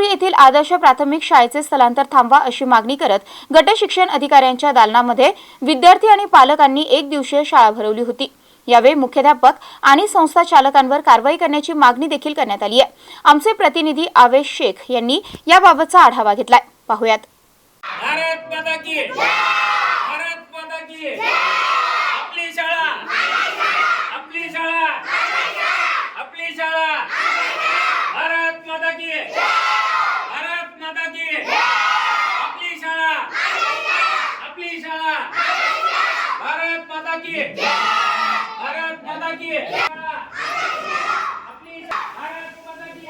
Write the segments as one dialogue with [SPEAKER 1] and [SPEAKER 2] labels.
[SPEAKER 1] कोल्हापूर येथील आदर्श प्राथमिक शाळेचे स्थलांतर थांबवा अशी मागणी करत गट शिक्षण अधिकाऱ्यांच्या दालनामध्ये विद्यार्थी आणि पालकांनी एक दिवसीय शाळा भरवली होती. यावेळी मुख्याध्यापक आणि संस्था चालकांवर कारवाई करण्याची मागणी देखील करण्यात आली आहे. आमचे प्रतिनिधी आवेश शेख यांनी याबाबतचा आढावा घेतलाय. पाहुयात.
[SPEAKER 2] भारत माता की भारत माता की आपली शाळा आपली शाळा आपली शाळा भारत माता की भारत माता की आपली शाळा आपली शाळा भारत माता की। भारत माता की। शाळा. आपली शा- भारत माता की।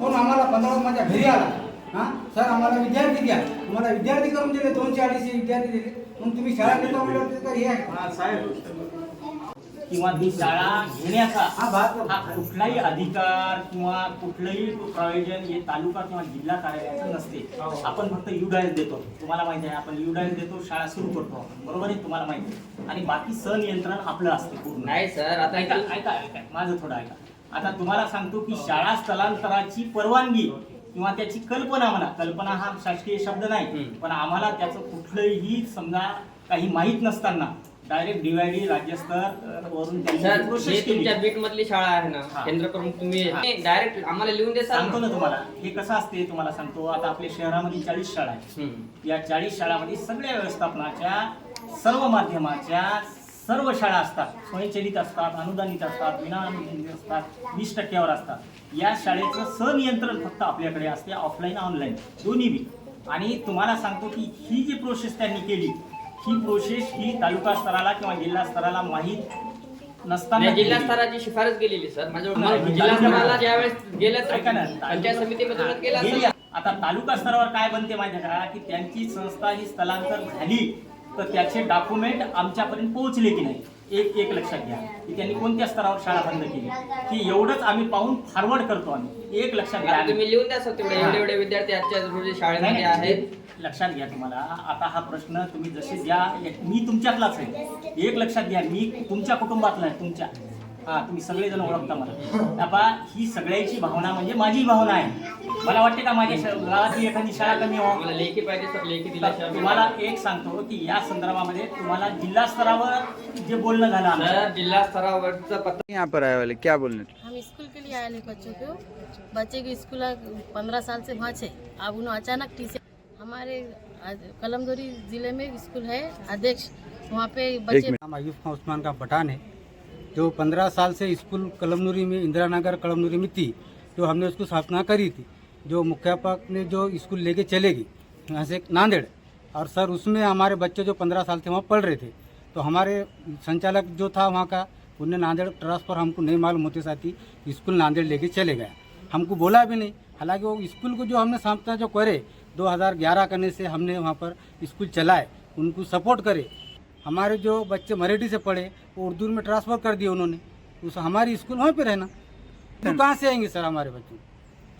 [SPEAKER 3] फोन आम्हाला पंधरा माझ्या घरी आला? हां? सर आम्हाला विद्यार्थी द्या. तुम्हाला विद्यार्थी करून दिले दोनशे अडीचशे विद्यार्थी दिले. मग तुम्ही शाळा म्हणल्यावर तर हे आहे.
[SPEAKER 4] किंवा ही शाळा घेण्याचा
[SPEAKER 3] हा भाग
[SPEAKER 4] हा कुठलाही अधिकार किंवा कुठलंही प्रयोजन हे तालुका किंवा जिल्हा कार्यालयाचं नसते. आपण फक्त युडायस देतो. तुम्हाला माहिती आहे आपण युडायस देतो शाळा सुरू करतो. बरोबर आहे तुम्हाला माहिती आहे. आणि बाकी सनियंत्रण आपलं असते पूर्ण.
[SPEAKER 5] नाही सर आता
[SPEAKER 4] ऐका ऐका ऐका. माझं थोडं ऐका. आता तुम्हाला सांगतो की शाळा स्थलांतराची परवानगी किंवा त्याची कल्पना म्हणा. कल्पना हा शासकीय शब्द नाही. पण आम्हाला त्याचं कुठलंही समजा काही माहीत नसताना डायरेक्ट डिवायडी राज्यस्तर वरून त्यांनी
[SPEAKER 5] सर
[SPEAKER 4] प्रोसेस
[SPEAKER 5] हे
[SPEAKER 4] केली.
[SPEAKER 5] तुमच्या बीट मधली शाळा आहे ना
[SPEAKER 4] हा.
[SPEAKER 5] केंद्र प्रमुख तुम्ही
[SPEAKER 4] हा.
[SPEAKER 5] डायरेक्ट आम्हाला लिहून देसाल
[SPEAKER 4] सांगतो ना तुम्हाला. हे कसं असते तुम्हाला सांगतो. आता आपल्या शहरामध्ये चाळीस शाळा आहेत.
[SPEAKER 5] हम्म.
[SPEAKER 4] या चाळीस शाळामध्ये सगळ्या व्यवस्थापनाच्या सर्व माध्यमाच्या सर्व शाळा असतात. स्वयंचलित असतात अनुदानित असतात विनाअनुदानित असतात वीस टक्क्यावर असतात. या शाळेचं सनियंत्रण फक्त आपल्याकडे असते ऑफलाईन ऑनलाईन दोन्ही बी. आणि तुम्हाला सांगतो की ही जी प्रोसेस त्यांनी केली ही प्रोसेस ही तालुका स्तराला किंवा जिल्हा स्तराला माहीत नसताना
[SPEAKER 5] नाही, जिल्हा. स्तराची शिफारस गेलेली सर.
[SPEAKER 4] नाही,
[SPEAKER 5] मला जिल्हा
[SPEAKER 4] तालुका-
[SPEAKER 5] स्तराला ज्यावेळेस गेलं तर
[SPEAKER 4] ऐका ना,
[SPEAKER 5] पंचायत
[SPEAKER 4] गेली.
[SPEAKER 5] असेल.
[SPEAKER 4] आता तालुका स्तरावर काय बनते माहिती आहे का? की त्यांची संस्था ही स्थलांतर झाली तर त्याचे डॉक्युमेंट आमच्यापर्यंत पोहोचले की नाही? एक एक लक्षात घ्या. की त्यांनी कोणत्या स्तरावर शाळा बंद केली? की एवढंच आम्ही पाहून फॉरवर्ड करतो आम्ही. एक लक्षात घ्या.
[SPEAKER 5] आता तुम्ही लिहून द्या सर तेवढे एवढे एवढे विद्यार्थी आजच्या रोजी
[SPEAKER 4] नाही,
[SPEAKER 5] शाळेमध्ये
[SPEAKER 4] नाही,
[SPEAKER 5] आहेत.
[SPEAKER 4] लक्षात घ्या तुम्हाला. आता हा प्रश्न तुम्ही जसे द्या मी तुमच्यातलाच आहे. एक लक्षात घ्या मी तुमच्या कुटुंबातला आहे तुमच्या. हा तुम्ही सगळेजण ओळखता मला. आता ही सगळ्याची भावना म्हणजे माझी भावना आहे. मला वाटते का माझ्या गावातली एखादी शाळा कमी व्हावं?
[SPEAKER 5] आम्हाला लेखी पाहिजे सर लेखी
[SPEAKER 4] तर
[SPEAKER 5] दिल्याशिवाय
[SPEAKER 4] तुम्हाला एक सांगतो की या संदर्भामध्ये तुम्हाला जिल्हा स्तरावर जे बोलणं झालं आमचं.
[SPEAKER 5] जिल्हा स्तरावरचं पत्र
[SPEAKER 6] यहाँ पर आए वाले क्या बोलने
[SPEAKER 7] हम स्कूल के लिए आए हैं बच्चों को। बच्चे के स्कूल पंद्रह साल से वहाँ छे अब उन्होंने अचानक टीचर हमारे कलमदोरी ज़िले में स्कूल है अध्यक्ष। वहाँ पे बच्चे
[SPEAKER 3] नाम अयूब खां उस्मान का पठान है जो पंद्रह साल से स्कूल कलमनुरी में इंदिरा नगर कलमनुरी में थी जो हमने उसको स्थापना करी थी जो मुख्यापक ने जो स्कूल लेके चलेगी यहाँ से नांदेड़। और सर उसमें हमारे बच्चे जो पंद्रह साल से वहाँ पढ़ रहे थे तो हमारे संचालक जो था वहाँ का उनने नांदेड़ ट्रांसफ़र हमको नहीं मालूम होते साथ ही स्कूल नांदेड़ लेके चले गया हमको बोला भी नहीं। हालाँकि वो स्कूल को जो हमने स्थापना जो करे 2011 करने से हमने वहाँ पर स्कूल चलाए, उनको सपोर्ट करे। हमारे जो बच्चे मराठी से पढ़े, वो उर्दू में ट्रांसफ़र कर दिए उन्होंने। उस हमारी स्कूल वहीं पे रहना। तो कहाँ से आएँगे सर हमारे बच्चे?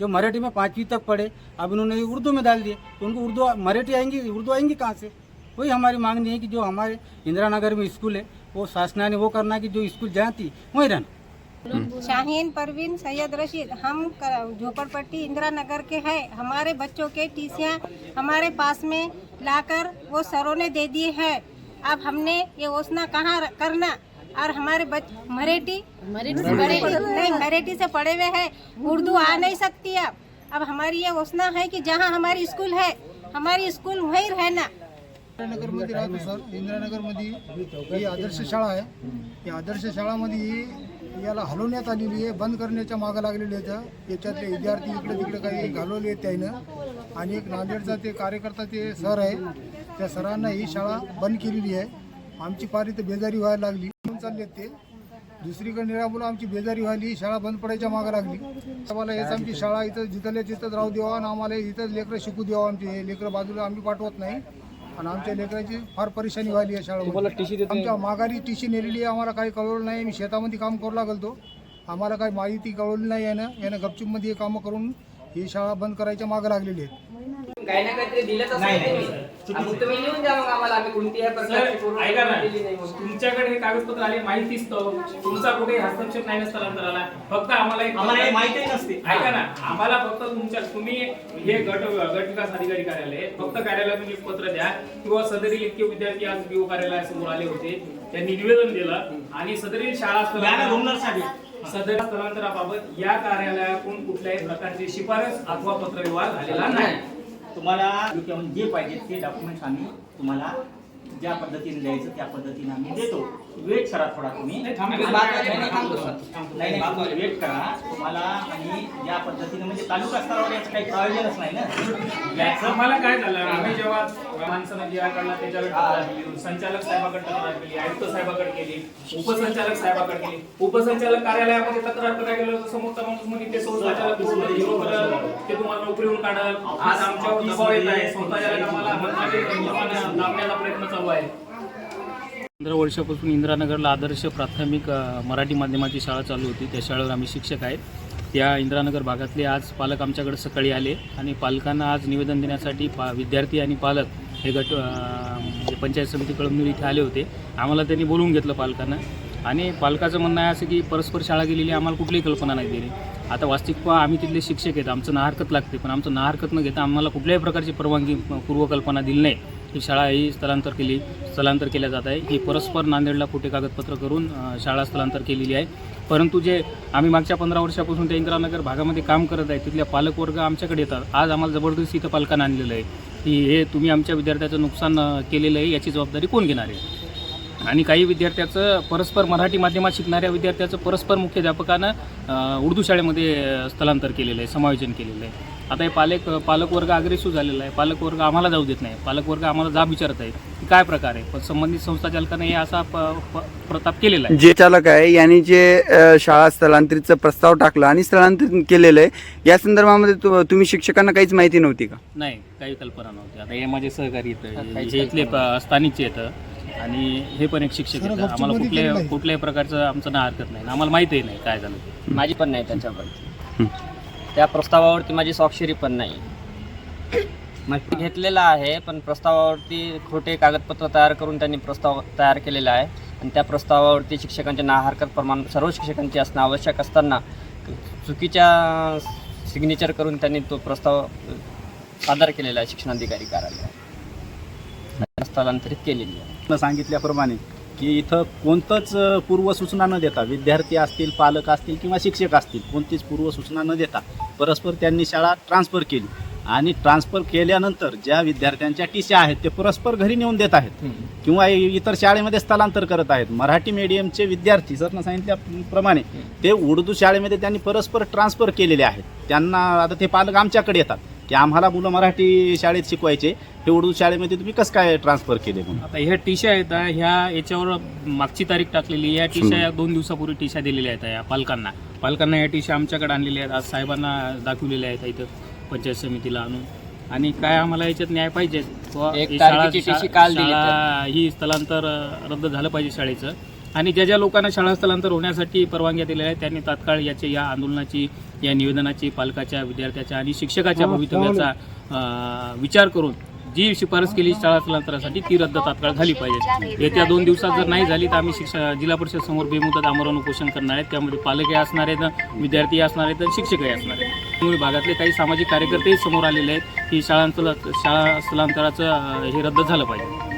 [SPEAKER 3] जो मराठी में पाँचवीं तक पढ़े, अब उन्होंने उर्दू में डाल दिए तो उनको उर्दू मराठी आएँगी, उर्दू आएँगी कहाँ से? वही हमारी मांगनी है कि जो हमारे इंदिरा नगर में स्कूल है, वो शासना ने वो करना कि जो स्कूल जहाँ थी, वहीं रहना।
[SPEAKER 8] शाहीन परवीन सैयद रशीद हम झोपड़पट्टी इंदिरा नगर के हैं। हमारे बच्चों के टीसियाँ हमारे पास में लाकर वो सरों ने दे दिए हैं। अब हमने ये घोषणा कहाँ करना? और हमारे बच मरेठी?
[SPEAKER 7] मराठी से
[SPEAKER 8] बड़े
[SPEAKER 7] पढ़े
[SPEAKER 8] नहीं मराठी से पढ़े हुए हैं। उर्दू आ नहीं सकती अब। अब हमारी ये घोषणा है कि जहाँ हमारी स्कूल है हमारी स्कूल वहीं रहना।
[SPEAKER 9] इंदिरानगरमध्ये राहतो सर. इंदिरानगरमध्ये ही आदर्श शाळा आहे. या आदर्श शाळामध्ये ही याला हलवण्यात आलेली आहे बंद करण्याच्या मागं लागलेली आहेत याच्यातले विद्यार्थी इकडे तिकडे काही घालवले आहेत त्यानं. आणि एक नांदेडचा ते कार्यकर्ता ते सर आहे. त्या सरांना ही शाळा बंद केलेली आहे. आमची पारी तर बेजारी व्हायला लागली. म्हणून चालले आहेत ते. दुसरीकडे निळामुळं आमची बेजारी व्हायली. ही शाळा बंद पडायच्या मागं लागली. आम्हाला हेच आमची शाळा इथं जिथल्या तिथंच राहू द्यावा आणि आम्हाला इथंच लेकरं शिकू देवा आमचे. हे लेकरं बाजूला आम्ही पाठवत नाही. आणि आमच्या लेकरांची फार परेशानी व्हायली या शाळेमध्ये. आमच्या माघारी टीशी नेलेली आहे आम्हाला काही कळवलं नाही. मी शेतामध्ये काम करू लागलतो आम्हाला काही माहिती कळवली नाही यानं. यानं गपचूपमध्ये हे कामं करून ही शाळा बंद करायच्या मागं लागलेली आहेत.
[SPEAKER 5] काही ना काहीतरी दिलंच तुम्ही. लिहून द्या मग आम्हाला आम्ही कोणतीही प्रकारची
[SPEAKER 2] सर
[SPEAKER 5] पूर्ण
[SPEAKER 2] ऐका ना.
[SPEAKER 5] दिली नाही म्हणून.
[SPEAKER 2] तुमच्याकडे हे कागदपत्र आले माहितीच तो तुमचा कुठे हस्तक्षेप नाही नसताना आला फक्त आम्हाला एक
[SPEAKER 4] आम्हाला हे माहितीही नसते.
[SPEAKER 2] ऐका ना. आम्हाला फक्त तुमच्या तुम्ही हे गट गट विकास अधिकारी कार्यालय. फक्त कार्यालयातून एक पत्र द्या. किंवा सदरील इतके विद्यार्थी आज बीओ कार्यालयासमोर आले होते. त्यांनी निवेदन दिलं. आणि सदरील शाळा
[SPEAKER 4] ना
[SPEAKER 2] स्थलांतर-
[SPEAKER 4] रुग्णासाठी
[SPEAKER 2] सदर स्थलांतराबाबत या कार्यालयाकडून कुठल्याही प्रकारची शिफारस अथवा पत्रव्यवहार झालेला नाही.
[SPEAKER 4] तुम्हाला जे पाहिजे ते डॉक्युमेंट्स आम्ही तुम्हाला ज्या पद्धतीने द्यायचं त्या पद्धतीने आम्ही देतो. वेट करा थोडा तुम्ही.
[SPEAKER 2] नाही,
[SPEAKER 4] वेट करा. तुम्हाला आणि या पद्धतीने म्हणजे तालुका स्तरावर याचं काही प्रयोजनच नाही ना? याचं
[SPEAKER 2] आम्हाला काय झालं? आम्ही जेव्हा माणसानं जे काढला त्याच्याकडे तक्रार केली. संचालक साहेबाकडे तक्रार केली आयुक्त साहेबाकडे केली उपसंचालक साहेबाकडे केली. उपसंचालक कार्यालयामध्ये तक्रार करायला गेलो तर समोरचा माणूस म्हणे ते करल, ते तुम्हाला नोकरीवरून काढल. आज आमच्यावर दबाव येत आहे. संस्थाचालक आम्हाला दाबण्याचा प्रयत्न चालू आहे.
[SPEAKER 6] पंधरा वर्षापासून इंदिरानगरला आदर्श प्राथमिक मराठी माध्यमाची शाळा चालू होती. त्या शाळेवर आम्ही शिक्षक आहेत. त्या इंदिरानगर भागातले आज पालक आमच्याकडे सकाळी आले आणि पालकांना आज निवेदन देण्यासाठी पा विद्यार्थी आणि पालक हे गट म्हणजे पंचायत समिती कळमनुरी इथे आले होते. आम्हाला त्यांनी बोलवून घेतलं पालकांना. आणि पालकाचं म्हणणं आहे असं की परस्पर शाळा गेलेली आम्हाला कुठलीही कल्पना नाही दिली. आता वास्तविक आम्ही तिथले शिक्षक आहेत. आमचं ना हरकत लागते. पण आमचं ना हरकत न घेता आम्हाला कुठल्याही प्रकारची परवानगी पूर्वकल्पना दिली नाही. ही शाळा ही स्थलांतर केली स्थलांतर केल्या जात आहे. ही परस्पर नांदेडला खोटे कागदपत्र करून शाळा स्थलांतर केलेली आहे. परंतु जे आम्ही मागच्या पंधरा वर्षापासून त्या इंदिरानगर भागामध्ये काम करत आहे तिथल्या पालकवर्ग आमच्याकडे येतात. आज आम्हाला जबरदस्ती इथं पालकांना आणलेलं आहे. की हे तुम्ही आमच्या विद्यार्थ्याचं नुकसान केलेलं आहे याची जबाबदारी कोण घेणार आहे? आणि काही विद्यार्थ्याचं परस्पर मराठी माध्यमात शिकणाऱ्या विद्यार्थ्याचं परस्पर मुख्याध्यापकानं उर्दू शाळेमध्ये स्थलांतर केलेलं आहे समायोजन केलेलं आहे. आता हे पालक पालकवर्ग अग्रेसिव्ह झालेला आहे. पालकवर्ग आम्हाला जाऊ देत नाही. पालकवर्ग आम्हाला जाब विचारत आहे. की काय प्रकार आहे? पण संबंधित संस्था चालकाने हे असा प, प, प्रताप केलेला आहे.
[SPEAKER 10] जे चालक आहे यांनी जे शाळा स्थलांतरितचा प्रस्ताव टाकला आणि स्थलांतरित केलेलं आहे या संदर्भामध्ये तु- तुम्ही शिक्षकांना काहीच माहिती नव्हती का?
[SPEAKER 6] नाही काही कल्पना नव्हती. आता हे माझे सहकारी येतं हे इथले स्थानिकचे येतं. आणि हे पण एक शिक्षक
[SPEAKER 9] गपचूप
[SPEAKER 6] आम्हाला
[SPEAKER 9] मध्ये
[SPEAKER 6] कुठल्याही प्रकारचं आमचं ना हरकत नाही. आम्हाला माहितीही नाही काय झालं. ते
[SPEAKER 5] माझी पण नाही त्याच्यावर. त्या प्रस्तावावरती माझी स्वाक्षरी पण नाही. घेतलेला आहे पण प्रस्तावावरती खोटे कागदपत्र तयार करून त्यांनी प्रस्ताव तयार केलेला आहे. आणि त्या प्रस्तावावरती शिक्षकांचे नाहरकत प्रमाण सर्व शिक्षकांचे असणं आवश्यक असताना चुकीच्या सिग्नेचर करून त्यांनी तो प्रस्ताव सादर केलेला आहे शिक्षणाधिकारी कार्यालयात. स्थलांतरित केलेली आहे.
[SPEAKER 11] न सांगितल्याप्रमाणे की इथं कोणतंच पूर्वसूचना न देता विद्यार्थी असतील पालक असतील किंवा शिक्षक असतील कोणतीच पूर्वसूचना न देता परस्पर त्यांनी शाळा ट्रान्सफर केली. आणि ट्रान्सफर केल्यानंतर ज्या विद्यार्थ्यांच्या टीच्या आहेत ते परस्पर घरी नेऊन देत आहेत किंवा इतर शाळेमध्ये स्थलांतर करत आहेत. मराठी मीडियमचे विद्यार्थी सरनं सांगितल्याप्रमाणे ते उर्दू शाळेमध्ये त्यांनी परस्पर ट्रान्सफर केलेले आहेत. त्यांना आता ते पालक आमच्याकडे येतात. की आम्हाला मुलं मराठी शाळेत शिकवायचे. हे उर्दू शाळेमध्ये तुम्ही कसं काय ट्रान्सफर केले म्हणून?
[SPEAKER 6] आता ह्या टीशा आहेत ह्या याच्यावर मागची तारीख टाकलेली या टीशा या दोन दिवसापूर्वी टीशा दिलेल्या आहेत या पालकांना. पालकांना या टीशा आमच्याकडे आणलेल्या आहेत. आज साहेबांना दाखवलेल्या आहेत इथं पंचायत समितीला आणून. आणि काय आम्हाला याच्यात न्याय पाहिजे?
[SPEAKER 5] एक
[SPEAKER 6] ही शाळा-
[SPEAKER 5] तारखेची TC काल दिली
[SPEAKER 6] शाळा ही स्थलांतर अ, रद्द झालं पाहिजे शाळेचं. आणि ज्या ज्या लोकांना शाळा स्थलांतर होण्यासाठी परवानग्या दिलेल्या आहेत त्यांनी तात्काळ याचे या आंदोलनाची या निवेदनाची पालकाच्या विद्यार्थ्याच्या आणि शिक्षकाच्या भवितव्याचा विचार करून जी शिफारस केली शाळा स्थलांतरासाठी ती रद्द तात्काळ झाली पाहिजे. येत्या दोन दिवसात जर नाही झाली तर आम्ही शिक्षा जिल्हा परिषद समोर बेमुदत आमरण उपोषण करणार आहेत. त्यामध्ये पालकही असणार आहेत विद्यार्थी असणार आहेत आणि शिक्षकही असणार आहेत. त्यामुळे भागातले काही सामाजिक कार्यकर्तेही समोर आलेले आहेत की शाळांतला शाळा स्थलांतराचं हे रद्द झालं पाहिजे.